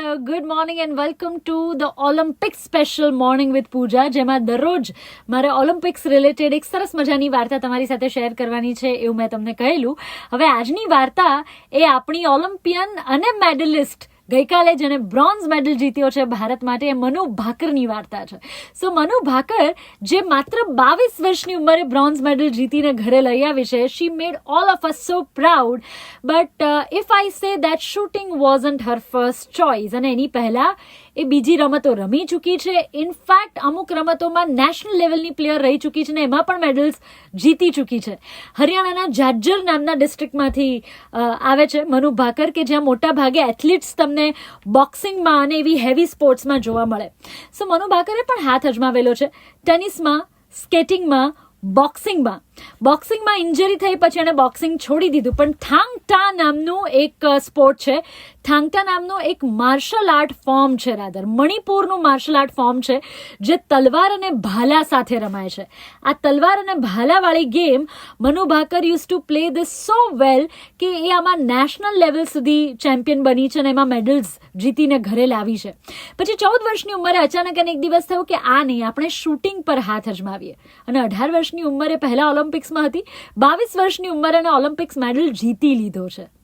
Good morning and welcome to the Olympic special morning with Pooja જેમાં દરરોજ મારે Olympics related એક સરસ મજાની વાર્તા તમારી સાથે શેર કરવાની છે એવું મેં તમને કહેલું. હવે આજની વાર્તા એ આપણી ઓલિમ્પિયન અને મેડલિસ્ટ ગઈકાલે જેણે બ્રોન્ઝ મેડલ જીત્યો છે ભારત માટે એ મનુ ભાકરની વાર્તા છે. સો મનુ ભાકર જે માત્ર બાવીસ વર્ષની ઉંમરે બ્રોન્ઝ મેડલ જીતીને ઘરે લઈ આવી છે she made all of us so proud but if I say that shooting wasn't her first choice અને એની પહેલાં એ બીજી રમતો રમી ચૂકી છે. ઇનફેક્ટ અમુક રમતોમાં નેશનલ લેવલની પ્લેયર રહી ચૂકી છે ને એમાં પણ મેડલ્સ જીતી ચૂકી છે. હરિયાણાના જાજર નામના ડિસ્ટ્રિક્ટમાંથી આવે છે મનુ ભાકર કે જ્યાં મોટા ભાગે એથ્લીટ્સ તમને બોક્સિંગમાં અને એવી હેવી સ્પોર્ટ્સમાં જોવા મળે. સો મનુ ભાકરે પણ હાથ અજમાવેલો છે. ટેનિસમાં સ્કેટિંગમાં બોક્સિંગમાં બોક્સિંગમાં ઇન્જરી થઈ પછી એણે બોક્સિંગ છોડી દીધું. પણ થાંગ ટા નામનું એક સ્પોર્ટ છે. થાંગટા નામનું એક માર્શલ આર્ટ ફોર્મ છે રાધર મણિપુરનું માર્શલ આર્ટ ફોર્મ છે, જે તલવાર અને ભાલા સાથે રમાય છે. આ તલવાર અને ભાલાવાળી game Manu Bhaker use to play this so well કે એ આમાં નેશનલ લેવલ સુધી ચેમ્પિયન બની છે અને એમાં મેડલ્સ જીતીને ઘરે લાવી છે. પછી ચૌદ વર્ષની ઉંમરે અચાનક એને એક દિવસ થયું કે આ નહીં, આપણે શૂટિંગ પર હાથ અજમાવીએ. અને અઢાર વર્ષની ઉંમરે પહેલા ઓલિમ્પિક્સમાં હતી. બાવીસ વર્ષની ઉંમરે એને ઓલિમ્પિક્સ મેડલ જીતી લીધો છે.